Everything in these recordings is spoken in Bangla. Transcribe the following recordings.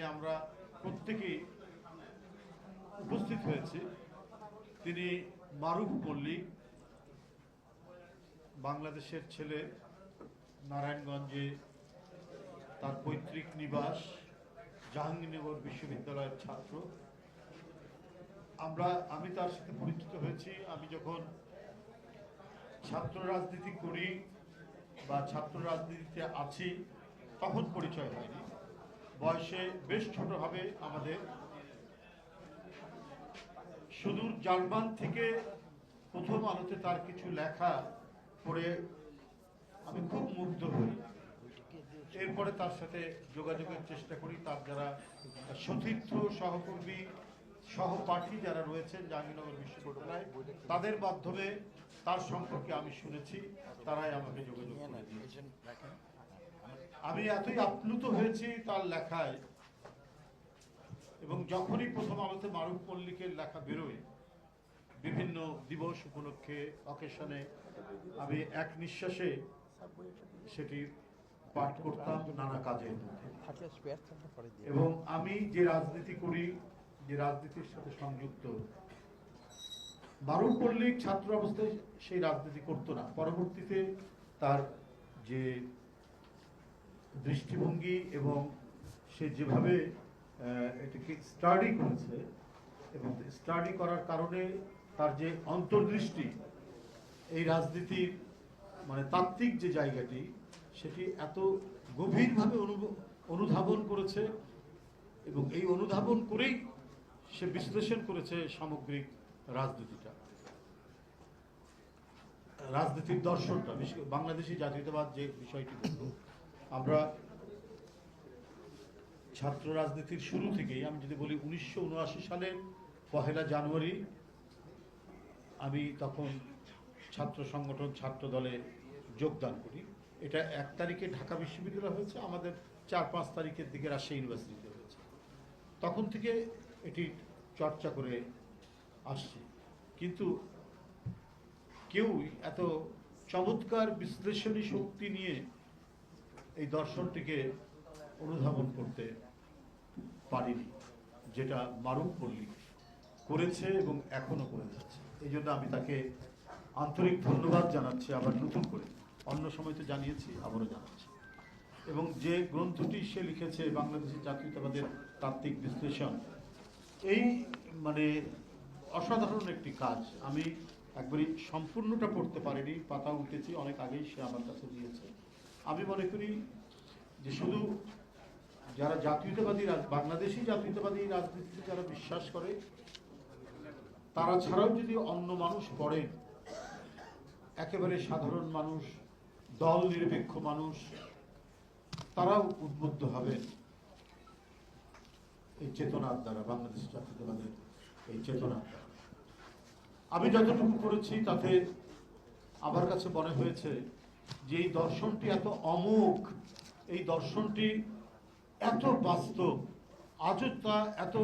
যেখানে আমরা প্রত্যেকেই উপস্থিত হয়েছি। তিনি মারুফ মল্লিক বাংলাদেশের ছেলে নারায়ণগঞ্জে তার পৈতৃক নিবাস, জাহাঙ্গীরনগর বিশ্ববিদ্যালয়ের ছাত্র। আমরা, আমি তার সাথে পরিচিত হয়েছি। আমি যখন ছাত্র রাজনীতি করি বা ছাত্র রাজনীতিতে আছি, তখন পরিচয় হয়নি। বয়সে বেশ ছোট হবে আমাদের। সুদূর জার্মান থেকে প্রথম আলোতে তার কিছু লেখা পড়ে আমি খুব মুগ্ধ হই। এরপরে তার সাথে যোগাযোগের চেষ্টা করি, তার যারা সতীর্থ, সহকর্মী, সহপাঠী যারা রয়েছেন জাহাঙ্গীরনগর বিশ্ববিদ্যালয়, তাদের মাধ্যমে তার সম্পর্কে আমি শুনেছি, তারাই আমাকে যোগাযোগ আমি এতই আপ্লুত হয়েছি তার লেখায়। এবং যখনই প্রথম আলোতে মারুফ মল্লিকের লেখা বেরোয়, বিভিন্ন দিবস উপলক্ষে অকেশনে আমি এক নিঃশ্বাসে সেটি পাঠ করতাম নানা কাজের এবং আমি যে রাজনীতি করি, যে রাজনীতির সাথে সংযুক্ত, মারুফ মল্লিক ছাত্র অবস্থায় সেই রাজনীতি করতো না। পরবর্তীতে তার যে দৃষ্টিভঙ্গি এবং সে যেভাবে এটাকে স্টাডি করেছে এবং স্টাডি করার কারণে তার যে অন্তর্দৃষ্টি, এই রাজনীতির মানে তাত্ত্বিক যে জায়গাটি, সেটি এত গভীরভাবে অনুধাবন করেছে এবং এই অনুধাবন করেই সে বিশ্লেষণ করেছে সামগ্রিক রাজনীতিটা। রাজনীতির দর্শনটা বাংলাদেশি জাতীয়তাবাদ যে বিষয়টি আমরা ছাত্র রাজনীতির শুরু থেকেই, আমি যদি বলি উনিশশো উনআশি সালের পহেলা জানুয়ারি, আমি তখন ছাত্র সংগঠন, ছাত্র দলে যোগদান করি। এটা এক তারিখে ঢাকা বিশ্ববিদ্যালয় হয়েছে, আমাদের চার পাঁচ তারিখের দিকে রাজশাহী ইউনিভার্সিটিতে হয়েছে। তখন থেকে এটি চর্চা করে আসছি। কিন্তু কেউই এত চমৎকার বিশ্লেষণী শক্তি নিয়ে এই দর্শনটিকে অনুধাবন করতে পারিনি, যেটা মারুফ মল্লিক করেছে এবং এখনও করে যাচ্ছে। এই জন্য আমি তাকে আন্তরিক ধন্যবাদ জানাচ্ছি, আবার নতুন করে অন্য সময় তো জানিয়েছি, আবারও জানাচ্ছি। এবং যে গ্রন্থটি সে লিখেছে, বাংলাদেশি জাতীয়তাবাদের তাত্ত্বিক বিশ্লেষণ, এই মানে অসাধারণ একটি কাজ। আমি একবারই সম্পূর্ণটা পড়তে পারিনি পাতা উঠেছি, অনেক আগেই সে আমার কাছে দিয়েছে। আমি মনে করি যে শুধু যারা জাতীয়তাবাদী বাংলাদেশি জাতীয়তাবাদী রাজনীতিতে যারা বিশ্বাস করে, তারা ছাড়াও যদি অন্য মানুষ পড়েন একেবারে সাধারণ মানুষ, দল নিরপেক্ষ মানুষ, তারাও উদ্বুদ্ধ হবেন এই চেতনার দ্বারা, বাংলাদেশ জাতীয়তাবাদের এই চেতনার আমি যতটুকু করেছি তাতে আমার কাছে মনে হয়েছে যে এই দর্শনটি এত অমোঘ, এই দর্শনটি এত বাস্তব, আজও তা এত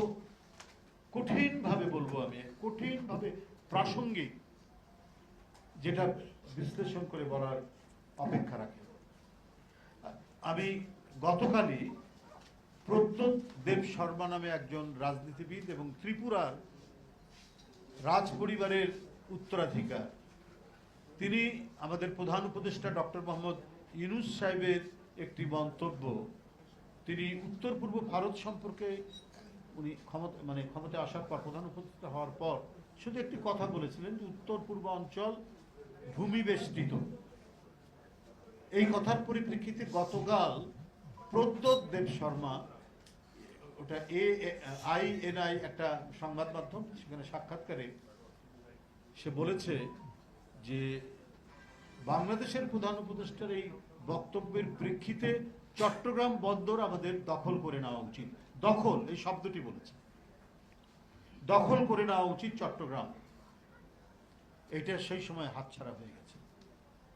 কঠিনভাবে বলব আমি, কঠিনভাবে প্রাসঙ্গিক, যেটা বিশ্লেষণ করে বলার অপেক্ষা রাখে। আমি গতকালই প্রদ্যোৎ দেব শর্মা নামে একজন রাজনীতিবিদ এবং ত্রিপুরার রাজ পরিবারের উত্তরাধিকার তিনি আমাদের প্রধান উপদেষ্টা ডক্টর মোহাম্মদ ইউনুস সাহেবের একটি মন্তব্য। তিনি উত্তর পূর্ব ভারত সম্পর্কে উনি ক্ষমতা মানে ক্ষমতায় আসার পর, প্রধান উপদেষ্টা হওয়ার পর শুধু একটি কথা বলেছিলেন যে উত্তর পূর্ব অঞ্চল ভূমিবেষ্টিত এই কথার পরিপ্রেক্ষিতে গতকাল প্রদ্যোৎ দেব শর্মা, ওটা এ আই একটা সংবাদ মাধ্যম, সেখানে সাক্ষাৎকারে সে বলেছে যে বাংলাদেশের প্রধান উপদেষ্টার এই বক্তব্যের প্রেক্ষিতে চট্টগ্রাম বন্দর আমাদের দখল করে নেওয়া উচিত। দখল, এই শব্দটি বলেছে। দখল করে নেওয়া উচিত চট্টগ্রাম। এটা সেই সময় হাতছাড়া হয়ে গেছে।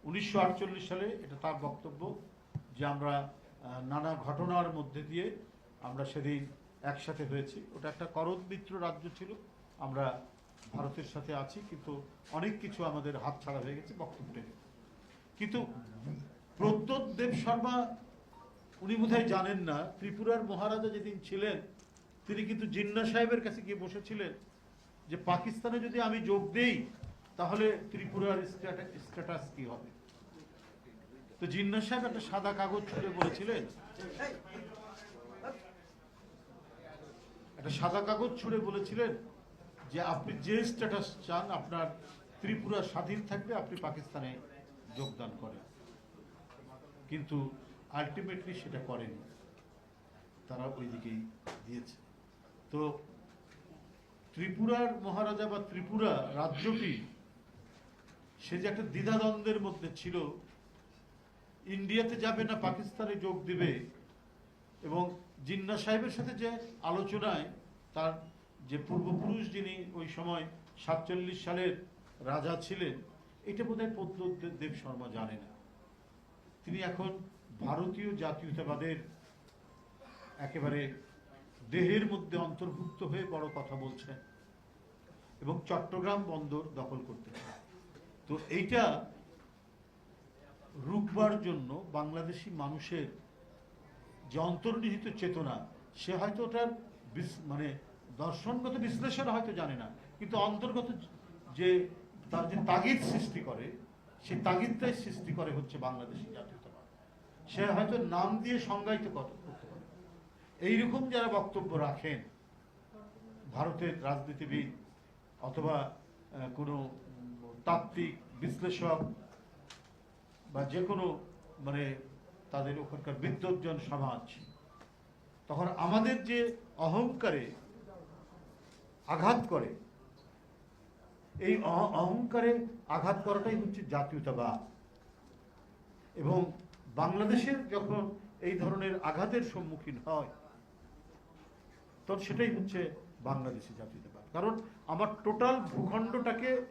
উনিশশো আটচল্লিশ সালে এটা তার বক্তব্য যে আমরা নানা ঘটনার মধ্যে দিয়ে আমরা সেদিন একসাথে হয়েছি। ওটা একটা করদ মিত্র রাজ্য ছিল। আমরা ভারতের সাথে আছি, কিন্তু অনেক কিছু আমাদের হাতছাড়া হয়ে গেছে বক্তব্যটা কিন্তু প্রদ্যোৎ দেব শর্মা, উনি বোধহয় জানেন না, ত্রিপুরার মহারাজা যেদিন ছিলেন, তিনি কিন্তু জিন্না সাহেবের কাছে গিয়ে বসেছিলেন যে, পাকিস্তানে যদি আমি যোগ দেই, তাহলে ত্রিপুরার স্ট্যাটাস কি হবে? তো জিন্না সাহেব একটা সাদা কাগজ ছুড়ে বলেছিলেন। একটা সাদা কাগজ ছুড়ে বলেছিলেন যে আপনি যে স্ট্যাটাস চান, আপনার ত্রিপুরা স্বাধীন থাকবে, আপনি পাকিস্তানে যোগদান করেন। কিন্তু আলটিমেটলি সেটা করেনি। তারা ওই দিকেই দিয়েছে। তো ত্রিপুরার মহারাজা বা ত্রিপুরা রাজ্যটি, সে যে একটা দ্বিধাদ্বন্দ্বের মধ্যে ছিল, ইন্ডিয়াতে যাবে না, পাকিস্তানে যোগ দিবে, এবং জিন্না সাহেবের সাথে যে আলোচনায় তার যে পূর্বপুরুষ যিনি ওই সময় সাতচল্লিশ সালের রাজা ছিলেন, এটা বোধহয় পদ্মদেব দেব শর্মা জানে না। তিনি এখন ভারতীয় জাতীয়তাবাদের একেবারে দেহের মধ্যে অন্তর্ভুক্ত হয়ে বড় কথা বলছেন এবং চট্টগ্রাম বন্দর দখল করতে তো এইটা রুখবার জন্য বাংলাদেশি মানুষের যে অন্তর্নিহিত চেতনা, সে হয়তো ওটার মানে দর্শনগত বিশ্লেষণ হয়তো জানে না, কিন্তু অন্তর্গত যে তার যে তাগিদ সৃষ্টি করে, সেই তাগিদটাই সৃষ্টি করে হচ্ছে বাংলাদেশি জাতীয়তাবাদ। সে হয়তো নাম দিয়ে সংজ্ঞায়িত করতে পারে। এইরকম যারা বক্তব্য রাখেন, ভারতের রাজনীতিবিদ অথবা কোনো তাত্ত্বিক বিশ্লেষক বা যে কোনো মানে তাদের ওখানকার বিদ্বজ্জন সমাজ, তখন আমাদের যে অহংকারে আঘাত করে। এই অহ- অহংকারে আঘাত করাটাই হচ্ছে জাতীয়তাবাদ। এবং বাংলাদেশের যখন এই ধরনের আঘাতের সম্মুখীন হয়, তখন সেটাই হচ্ছে বাংলাদেশি জাতীয়তাবাদ। কারণ আমার টোটাল ভূখণ্ডটাকে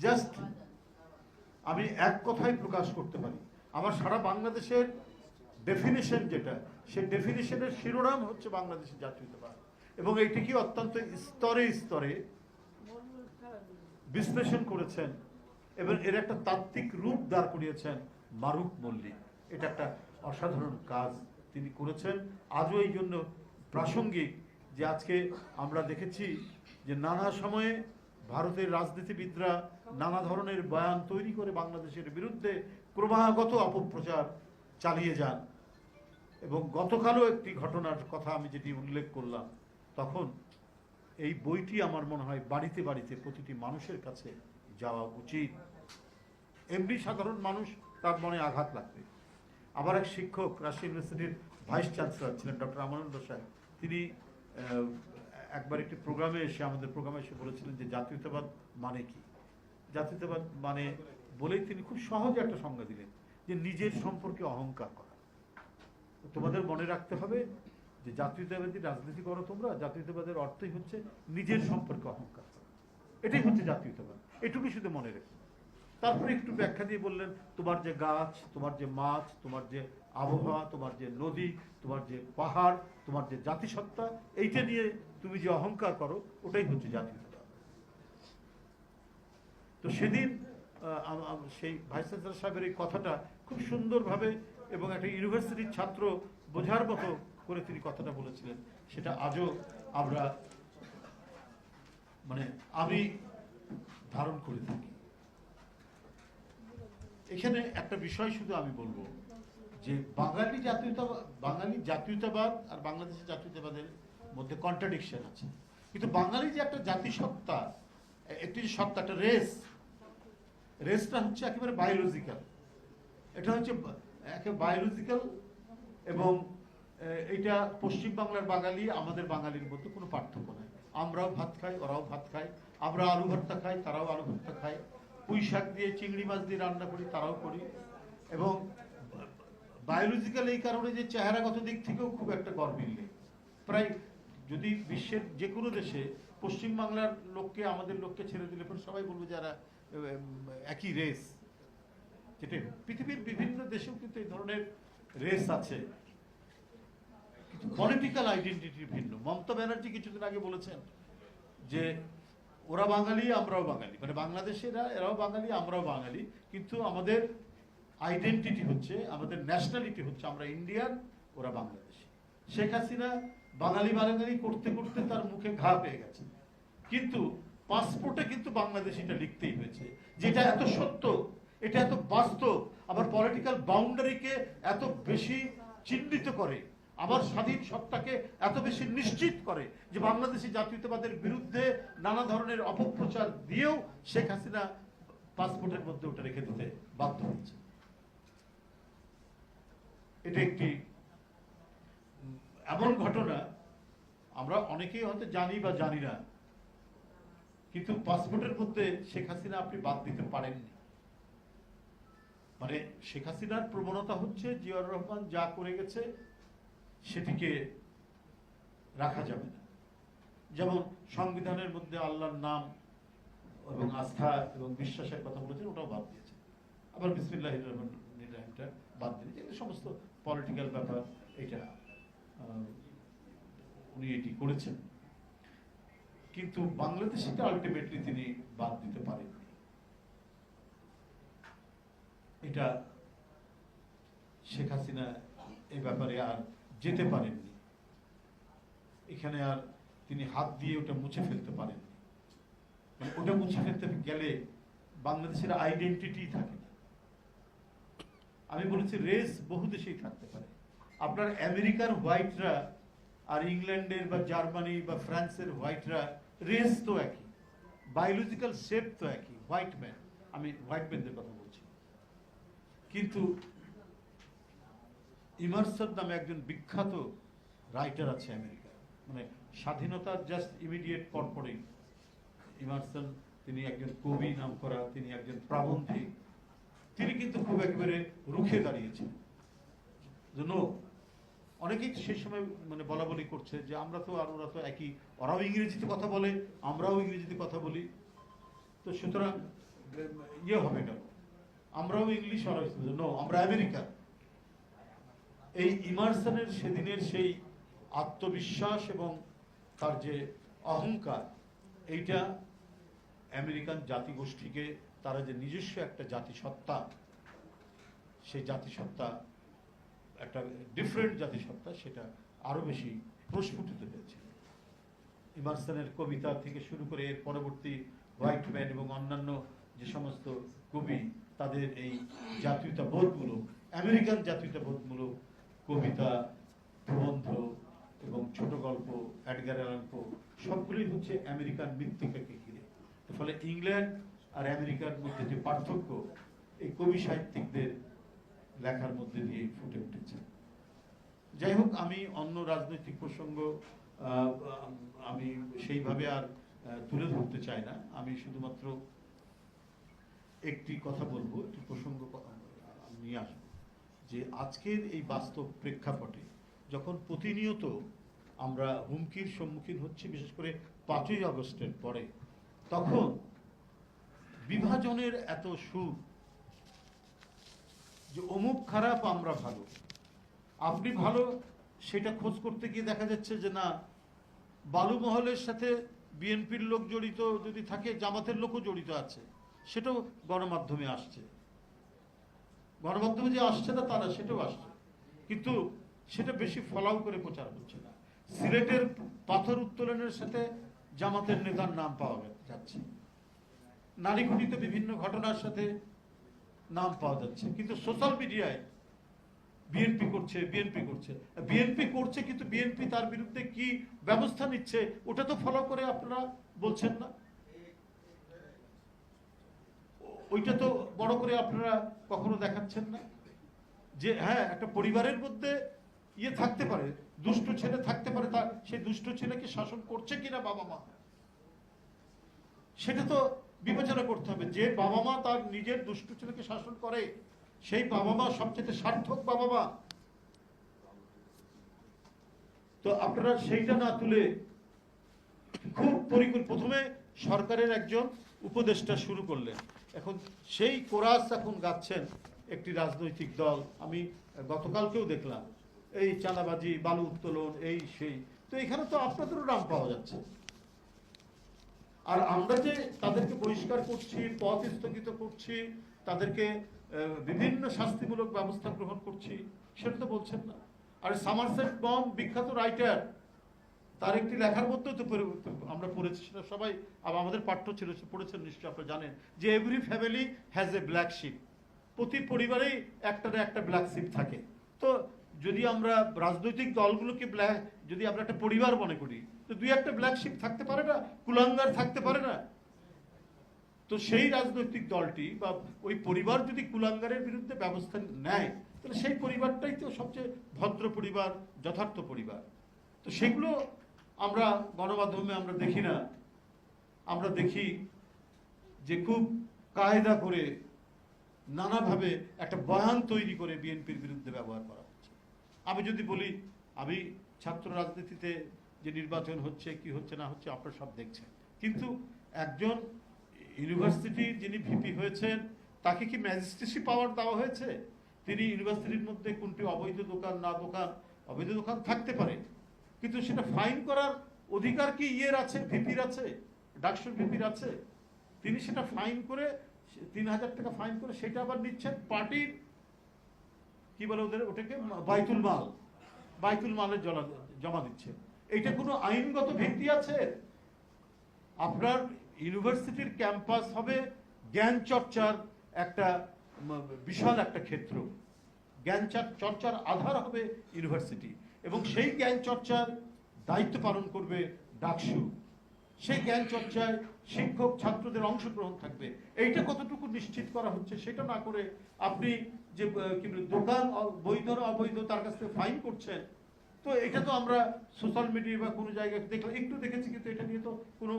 জাস্ট আমি এক কথায় প্রকাশ করতে পারি। আমার সারা বাংলাদেশের ডেফিনেশন যেটা, সেই ডেফিনেশনের শিরোনাম হচ্ছে বাংলাদেশের জাতীয়তাবাদ। এবং এইটিকে অত্যন্ত স্তরে স্তরে বিশ্লেষণ করেছেন এবং এর একটা তাত্ত্বিক রূপ দাঁড় করিয়েছেন মারুফ মল্লিক। এটা একটা অসাধারণ কাজ তিনি করেছেন। আজও এই জন্য প্রাসঙ্গিক যে আজকে আমরা দেখেছি যে নানা সময়ে ভারতের রাজনীতিবিদরা নানা ধরনের বয়ান তৈরি করে বাংলাদেশের বিরুদ্ধে ক্রমাগত অপপ্রচার চালিয়ে যান। এবং গতকালও একটি ঘটনার কথা আমি যেটি উল্লেখ করলাম তখন এই বইটি আমার মনে হয় বাড়িতে বাড়িতে প্রতিটি মানুষের কাছে যাওয়া উচিত। এমনি সাধারণ মানুষ, তার মনে আঘাত লাগবে। আবার এক শিক্ষক, রাজশাহী ইউনিভার্সিটির ভাইস চ্যান্সেলর ছিলেন ডক্টর আমানন্দ সাহেব। তিনি একবার একটি প্রোগ্রামে এসে আমাদের প্রোগ্রামে এসে বলেছিলেন যে জাতীয়তাবাদ মানে কি? জাতীয়তাবাদ মানে বলেই তিনি খুব সহজে একটা সংজ্ঞা দিলেন যে নিজের সম্পর্কে অহংকার করা। তোমাদের মনে রাখতে হবে যে জাতীয়তাবাদী রাজনীতি করো তোমরা জাতীয়তাবাদের অর্থই হচ্ছে নিজের সম্পর্কে অহংকার এটাই হচ্ছে জাতীয়তাবাদ এটুকুই শুধু মনে রেখো। তারপরে একটু ব্যাখ্যা দিয়ে বললেন, তোমার যে গাছ, তোমার যে মাছ, তোমার যে আবহাওয়া, তোমার যে নদী, তোমার যে পাহাড়, তোমার যে জাতিসত্তা, এইটা নিয়ে তুমি যে অহংকার করো, ওটাই হচ্ছে জাতীয়তাবাদ তো সেদিন সেই ভাইস চ্যান্সেলর সাহেবের এই কথাটা খুব সুন্দরভাবে এবং একটা ইউনিভার্সিটির ছাত্র বোঝার মতো করে তিনি কথাটা বলেছিলেন, সেটা আজও আমরা মানে আমি ধারণ করে থাকি। এখানে একটা বিষয় শুধু আমি বলব, যে বাঙালি জাতীয়তাবাদ বাঙালি জাতীয়তাবাদ আর বাংলাদেশের জাতীয়তাবাদের মধ্যে কন্ট্রাডিকশন আছে। কিন্তু বাঙালি যে একটা জাতিসত্তা, একটি সত্তা, একটা রেস রেসটা হচ্ছে একেবারে বায়োলজিক্যাল এটা হচ্ছে বা- একে বায়োলজিক্যাল এবং এ, এইটা পশ্চিমবাংলার বাঙালি আমাদের বাঙালির মধ্যে কোনো পার্থক্য নাই। আমরাও ভাত খাই ওরাও ভাত খায়। আমরা আলু ভর্তা খাই তারাও আলু ভর্তা খায়। পুঁই শাক দিয়ে চিংড়ি মাছ দিয়ে রান্না করি তারাও করি। এবং বায়োলজিক্যাল এই কারণে যে চেহারাগত দিক থেকেও খুব একটা গরমিল নেই। প্রায় যদি বিশ্বের যে কোনো দেশে পশ্চিমবাংলার লোককে আমাদের লোককে ছেড়ে দিলে পরে সবাই বলবে যারা একই রেস যেটা পৃথিবীর বিভিন্ন দেশেও কিন্তু এই ধরনের রেস আছে। পলিটিক্যাল আইডেন্টিটি ভিন্ন। মমতা ব্যানার্জি কিছুদিন আগে বলেছেন যে, ওরা বাঙালি, আমরাও বাঙালি। মানে বাংলাদেশেরা, এরাও বাঙালি, আমরাও বাঙালি। কিন্তু আমাদের আইডেন্টিটি হচ্ছে, আমাদের ন্যাশনালিটি হচ্ছে, আমরা ইন্ডিয়ান ওরা বাংলাদেশি। শেখ হাসিনা বাঙালি বাঙালি করতে করতে তার মুখে ঘা পেয়ে গেছে। কিন্তু পাসপোর্টে কিন্তু বাংলাদেশিটা লিখতেই হয়েছে। যেটা এত সত্য, এটা এত বাস্তব, আবার পলিটিক্যাল বাউন্ডারিকে এত বেশি চিহ্নিত করে। আবার স্বাধীন সত্তাকে এত বেশি নিশ্চিত করে যে বাংলাদেশি জাতীয়তাবাদের বিরুদ্ধে নানা ধরনের অপপ্রচার দিয়েও শেখ হাসিনা পাসপোর্টের মধ্যে ওটা রেখে দিতে বাধ্য হচ্ছে। এটা একটি এমন ঘটনা, আমরা অনেকেই হয়তো জানি বা জানি না, কিন্তু পাসপোর্টের মধ্যে শেখ হাসিনা আপনি বাদ দিতে পারেননি। মানে শেখ হাসিনার প্রবণতা হচ্ছে জিয়াউর রহমান যা করে গেছে সেটিকে রাখা যাবে না। যেমন সংবিধানের মধ্যে আল্লাহর নাম এবং আস্থা এবং বিশ্বাসের কথা বলেছেন, ওটাও বাদ দিয়েছে আবার বিসমিল্লাহ রহমানটা বাদ দিয়েছে এগুলো সমস্ত পলিটিক্যাল ব্যাপার, এটা উনি এটি করেছেন। কিন্তু বাংলাদেশিটা আলটিমেটলি তিনি বাদ দিতে পারেননি। এটা শেখ হাসিনা এই ব্যাপারে আর যেতে পারেননি। এখানে আর তিনি হাত দিয়ে ওটা মুছে ফেলতে পারেননি। মানে ওটা মুছে ফেলতে গেলে বাংলাদেশের আইডেন্টিটি থাকে না। আমি বলেছি রেস বহু দেশেই থাকতে পারে। আপনার আমেরিকার হোয়াইটরা আর ইংল্যান্ডের বা জার্মানি বা ফ্রান্সের হোয়াইটরা রেস তো একই। বায়োলজিক্যাল শেপ তো একই। হোয়াইট ম্যান আমি হোয়াইট ম্যানদের কথা বলছি। কিন্তু ইমার্সার নামে একজন বিখ্যাত রাইটার আছে আমেরিকা মানে স্বাধীনতার জাস্ট ইমিডিয়েট পরপরই ইমার্সন তিনি একজন কবি নাম করা তিনি একজন প্রাবন্ধিক। তিনি কিন্তু খুব একবারে রুখে দাঁড়িয়েছেন। যে no, অনেকেই সেই সময় মানে বলা বলি করছে যে আমরা তো আর ওরা তো একই ওরাও ইংরেজিতে কথা বলে আমরাও ইংরেজিতে কথা বলি। তো সুতরাং ইয়ে হবে কেন? আমরাও ইংলিশ ওরাও নো আমরা আমেরিকা এই ইমার্সনের সেদিনের সেই আত্মবিশ্বাস এবং তার যে অহংকার, এইটা আমেরিকান জাতিগোষ্ঠীকে, তারা যে নিজস্ব একটা জাতিসত্তা, সেই জাতিসত্তা, একটা ডিফারেন্ট জাতিসত্তা, সেটা আরও বেশি প্রস্ফুটিত হয়েছে। ইমার্সনের কবিতা থেকে শুরু করে এর পরবর্তী হোয়াইট ম্যান এবং অন্যান্য যে সমস্ত কবি, তাদের এই জাতীয়তা বোধমূলক আমেরিকান জাতীয়তা বোধমূলক কবিতা, প্রবন্ধ এবং ছোট গল্প অ্যাডগার অ্যালান পো, সবগুলোই হচ্ছে আমেরিকান মৃত্তিকাকে ঘিরে। ফলে ইংল্যান্ড আর আমেরিকার মধ্যে যে পার্থক্য, এই কবি সাহিত্যিকদের লেখার মধ্যে দিয়ে ফুটে উঠেছে। যাই হোক, আমি অন্য রাজনৈতিক প্রসঙ্গ আমি সেইভাবে আর তুলে ধরতে চাই না। আমি শুধুমাত্র একটি কথা বলব, একটি প্রসঙ্গ নিয়ে আসব। যে আজকের এই বাস্তব প্রেক্ষাপটে যখন প্রতিনিয়ত আমরা হুমকির সম্মুখীন হচ্ছি, বিশেষ করে পাঁচই আগস্টের পরে, তখন বিভাজনের এত সুর যে অমুক খারাপ, আমরা ভালো। আপনি ভালো, সেটা খোঁজ করতে গিয়ে দেখা যাচ্ছে যে না, বালু মহলের সাথে বিএনপির লোক জড়িত যদি থাকে, জামাতের লোকও জড়িত আছে, সেটাও গণমাধ্যমে আসছে। গণমাধ্যমে যে আসছে না তারা সেটাও আসছে। কিন্তু সেটা বেশি ফলাও করে প্রচার হচ্ছে না। সিলেটের পাথর উত্তোলনের সাথে জামাতের নেতার নাম পাওয়া যাচ্ছে। নারীঘটিত বিভিন্ন ঘটনার সাথে নাম পাওয়া যাচ্ছে। কিন্তু সোশ্যাল মিডিয়ায় বিএনপি করছে বিএনপি করছে। বিএনপি করছে, কিন্তু বিএনপি তার বিরুদ্ধে কি ব্যবস্থা নিচ্ছে, ওটা তো ফলো করে আপনারা বলছেন না? ওইটা তো বড় করে আপনারা কখনো দেখাচ্ছেন না। যে হ্যাঁ একটা পরিবারের মধ্যে ইয়ে থাকতে পারে, দুষ্ট ছেলে থাকতে পারে তার সেই দুষ্ট ছেলেকে শাসন করছে কিনা বাবা মা? সেটা তো বিবেচনা করতে হবে। যে বাবা মা তার নিজের দুষ্টু ছেলেকে শাসন করে, সেই বাবা মা সবচেয়ে সার্থক বাবা মা। তো আপনারা সেইটা না তুলে খুব পরিকল্প, প্রথমে সরকারের একজন উপদেষ্টা শুরু করলেন। এখন সেই কোরাস এখন গাচ্ছেন একটি রাজনৈতিক দল। আমি গতকালকেও দেখলাম, এই চাঁদাবাজি, বালু উত্তোলন, এই সেই। তো এখানে তো আপনাদেরও নাম পাওয়া যাচ্ছে। আর আমরা যে তাদেরকে বহিষ্কার করছি, পথ স্থগিত করছি, তাদেরকে বিভিন্ন শাস্তিমূলক ব্যবস্থা গ্রহণ করছি, সেটা তো বলছেন না। আর সামারসেট বম বিখ্যাত রাইটার তার একটি লেখার মধ্যেও তো আমরা পড়েছি, সেটা সবাই আমাদের পাঠ্য ছিল পড়েছেন নিশ্চয়ই, আপনারা জানেন, যে every family has a black sheep প্রতি পরিবারেই একটা না একটা ব্ল্যাক শিপ থাকে। তো যদি আমরা রাজনৈতিক দলগুলোকে ব্ল্যাক যদি আমরা একটা পরিবার মনে করি, তো দুই একটা ব্ল্যাক শিপ থাকতে পারে না, কুলাঙ্গার থাকতে পারে না। তো সেই রাজনৈতিক দলটি বা ওই পরিবার যদি কুলাঙ্গারের বিরুদ্ধে ব্যবস্থা নেয়, তাহলে সেই পরিবারটাই তো সবচেয়ে ভদ্র পরিবার, যথার্থ পরিবার। তো সেগুলো আমরা গণমাধ্যমে আমরা দেখি না। আমরা দেখি যে খুব কায়দা করে নানাভাবে একটা বয়ান তৈরি করে বিএনপির বিরুদ্ধে ব্যবহার করা হচ্ছে। আমি যদি বলি, আমি ছাত্র রাজনীতিতে যে নির্বাচন হচ্ছে, কি হচ্ছে, না হচ্ছে, আপনারা সব দেখছেন। কিন্তু একজন ইউনিভার্সিটির যিনি ভিপি হয়েছেন, তাকে কি ম্যাজিস্ট্রেসি পাওয়ার দেওয়া হয়েছে? তিনি ইউনিভার্সিটির মধ্যে কোনটি অবৈধ দোকান, না দোকান, অবৈধ দোকান থাকতে পারে। কিন্তু সেটা ফাইন করার অধিকার কি ইয়ের আছে, ভিপির আছে ডাকসুর ভিপির আছে? তিনি সেটা ফাইন করে, তিন হাজার টাকা ফাইন করে সেটা আবার নিচ্ছেন পার্টির কি বলে ওদের ওটাকে? বাইতুল মাল। বাইতুল মালের জমা জমা দিচ্ছে এইটা কোনো আইনগত ভিত্তি আছে? আপনার ইউনিভার্সিটির ক্যাম্পাস হবে জ্ঞান চর্চার একটা বিশাল একটা ক্ষেত্র। জ্ঞান চর্চার আধার হবে ইউনিভার্সিটি। এবং সেই জ্ঞান চর্চার দায়িত্ব পালন করবে ডাকসু। সেই জ্ঞান চর্চায় শিক্ষক ছাত্রদের অংশগ্রহণ থাকবে। এইটা কতটুকু নিশ্চিত করা হচ্ছে সেটা না করে আপনি যে আহ, কি দোকান বৈধ অবৈধ তার কাছ থেকে ফাইন করছেন তো এটা তো আমরা সোশ্যাল মিডিয়া বা কোনো জায়গায় দেখলাম একটু দেখেছি কিন্তু এটা নিয়ে তো কোনো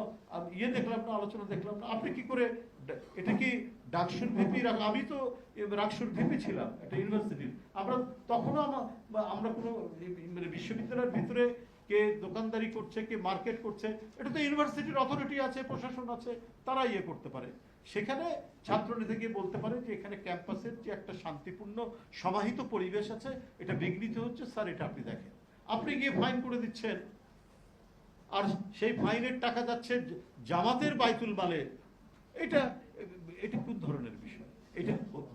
ইয়ে দেখলাম না আলোচনা দেখলাম না। আপনি কি করে এটা কি ডাকসুর ভিপি আমি তো রাকসুর ভিপি ছিলাম একটা ইউনিভার্সিটির আমরা তখনও আমরা কোনো মানে বিশ্ববিদ্যালয়ের ভিতরে কে দোকানদারি করছে, কে মার্কেট করছে, এটা তো ইউনিভার্সিটির অথরিটি আছে, প্রশাসন আছে তারা ইয়ে করতে পারে। সেখানে ছাত্রনেতা গিয়ে বলতে পারে যে এখানে ক্যাম্পাসের যে একটা শান্তিপূর্ণ, সমাহিত পরিবেশ আছে, এটা বিঘ্নিত হচ্ছে, স্যার, এটা আপনি দেখেন। আপনি গিয়ে ফাইন করে দিচ্ছেন। আর সেই ফাইনের টাকা যাচ্ছে জামাতের বাইতুল মালে। এটা এটা কোন ধরনের বিষয়? এটা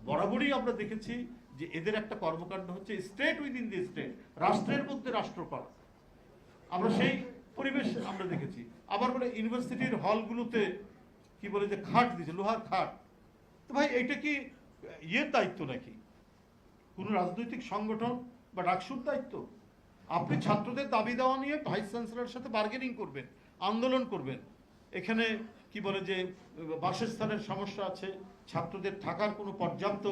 বরাবরই আমরা দেখেছি যে এদের একটা কর্মকাণ্ড হচ্ছে স্টেট উইদিন দি স্টেট রাষ্ট্রের মধ্যে রাষ্ট্র করা আমরা সেই পরিবেশ আমরা দেখেছি। আবার বলে ইউনিভার্সিটির হলগুলোতে কি বলে যে খাট দিয়েছে, লোহার খাট। তো ভাই, এটা কি ইয়ের দায়িত্ব নাকি? কোনো রাজনৈতিক সংগঠন বা ডাকসুর দায়িত্ব? আপনি ছাত্রদের দাবি দেওয়া নিয়ে ভাইস চ্যান্সেলরের সাথে বার্গেনিং করবেন, আন্দোলন করবেন। এখানে কি বলে যে, বাসস্থানের সমস্যা আছে, ছাত্রদের থাকার কোনো পর্যাপ্ত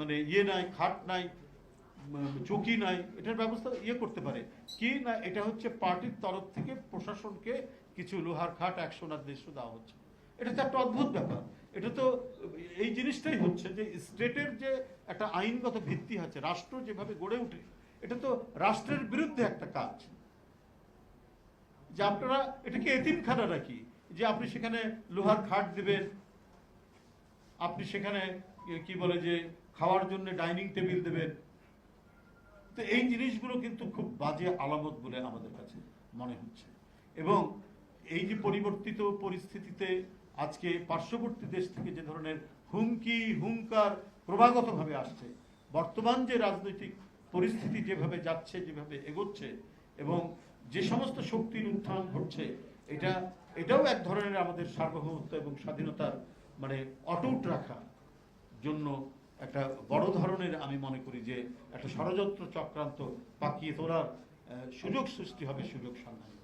মানে ইয়ে নাই, খাট নাই চৌকি নাই, এটার ব্যবস্থা ইয়ে করতে পারে। কি না, এটা হচ্ছে পার্টির তরফ থেকে প্রশাসনকে কিছু লোহার খাট একশো না দেড়শো দেওয়া হচ্ছে। এটা তো একটা অদ্ভুত ব্যাপার। এটা তো, এই জিনিসটাই হচ্ছে যে, স্টেটের যে একটা আইনগত ভিত্তি আছে, রাষ্ট্র যেভাবে গড়ে ওঠে এটা তো রাষ্ট্রের বিরুদ্ধে একটা কাজ। যে আপনারা এটাকে এতিমখানা নাকি যে আপনি সেখানে লোহার খাট দিবেন, আপনি সেখানে কি- বলে যে, খাওয়ার জন্য ডাইনিং টেবিল দেবেন। তো এই জিনিসগুলো কিন্তু খুব বাজে আলামত বলে আমাদের কাছে মনে হচ্ছে। এবং এই যে পরিবর্তিত পরিস্থিতিতে আজকে পার্শ্ববর্তী দেশ থেকে যে ধরনের হুমকি, হুঙ্কার ক্রমাগতভাবে আসছে, বর্তমান যে রাজনৈতিক পরিস্থিতি যেভাবে যাচ্ছে, যেভাবে এগোচ্ছে এবং যে সমস্ত শক্তির উত্থান ঘটছে, এটা এটাও এক ধরনের আমাদের সার্বভৌমত্ব এবং স্বাধীনতার মানে অটুট রাখা জন্য একটা বড় ধরনের আমি মনে করি যে একটা ষড়যন্ত্র চক্রান্ত পাকিয়ে তোলার সুযোগ সৃষ্টি হবে সুযোগ সন্ধানে।